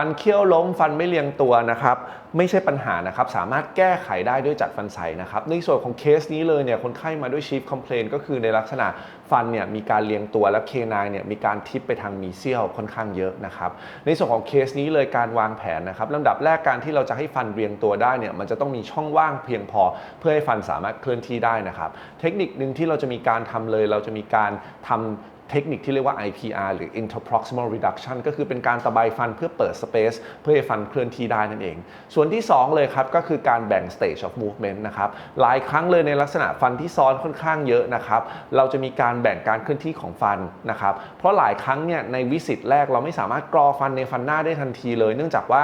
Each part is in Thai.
ฟันเคี้ยวล้มฟันไม่เรียงตัวนะครับไม่ใช่ปัญหานะครับสามารถแก้ไขได้ด้วยจัดฟันใสนะครับในส่วนของเคสนี้เลยเนี่ยคนไข้มาด้วย chief complaint ก็คือในลักษณะฟันเนี่ยมีการเรียงตัวและเคนายเนี่ยมีการทิปไปทางมีเซียลค่อนข้างเยอะนะครับในส่วนของเคสนี้เลยการวางแผนนะครับลำดับแรกการที่เราจะให้ฟันเรียงตัวได้เนี่ยมันจะต้องมีช่องว่างเพียงพอ เพื่อให้ฟันสามารถเคลื่อนที่ได้นะครับ เทคนิคหนึ่งที่เราจะมีการทำเลย เราจะมีการทำ เทคนิคที่เรียกว่า IPR หรือ interproximal reduction ก็คือเป็นการตะไบฟันเพื่อเปิด space เพื่อให้ฟันเคลื่อนที่ได้นั่นเอง ส่วนที่ 2 เลยครับ ก็คือการแบ่ง stage of movement นะครับ หลายครั้งเลยในลักษณะฟันที่ซ้อนค่อนข้างเยอะนะครับ เราจะมีการแบ่งการเคลื่อนที่ของฟันนะครับ เพราะหลายครั้งเนี่ยในวิสิตแรกเราไม่สามารถกรอฟันในฟันหน้าได้ทันทีเลย เนื่องจากว่า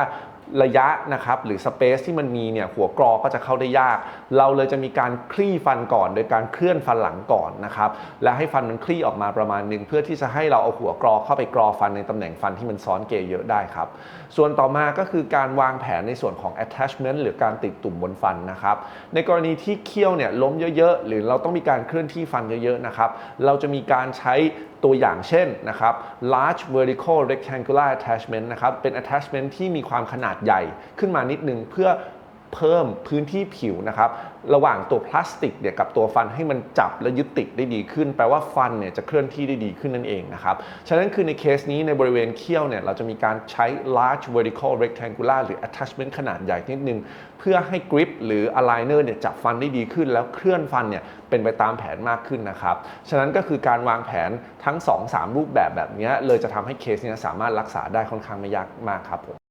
ระยะนะครับหรือสเปซที่มันมีเนี่ยหัวกรอก็จะเข้าได้ยาก เราเลยจะมีการคลี่ฟันก่อน โดยการเคลื่อนฟันหลังก่อนนะครับและให้ฟันมันคลี่ออกมาประมาณหนึ่งเพื่อที่จะให้เราเอาหัวกรอเข้าไปกรอฟันในตำแหน่งฟันที่มันซ้อนเกยเยอะได้ครับส่วนต่อมาก็คือการวางแผนในส่วนของ attachment หรือการติดตุ่มบนฟันนะครับในกรณีที่เคี้ยวเนี่ยล้มเยอะๆ หรือเราต้องมีการเคลื่อนที่ฟันเยอะๆนะครับเราจะมีการใช้ตัวอย่างเช่นนะครับ large vertical rectangular attachment นะครับเป็น attachment ที่มีความขนาดใหญ่ขึ้นมานิดนึงเพื่อเพิ่มพื้นที่ผิวนะครับ ระหว่างตัวพลาสติกเนี่ยกับตัวฟันให้มันจับและยึดติดได้ดีขึ้น แปลว่าฟันเนี่ยจะเคลื่อนที่ได้ดีขึ้นนั่นเองนะครับ ฉะนั้นคือในเคสนี้ในบริเวณเขี้ยวเนี่ยเราจะมีการใช้ large vertical rectangular หรือ attachment ขนาดใหญ่นิดนึง เพื่อให้ grip หรือ aligner เนี่ยจับฟันได้ดีขึ้น แล้วเคลื่อนฟันเนี่ยเป็นไปตามแผนมากขึ้นนะครับ ฉะนั้นก็คือการวางแผนทั้ง 2-3 รูปแบบแบบนี้เลยจะทำให้เคสเนี้สามารถรักษาได้ค่อนข้างไม่ยากมากครับผม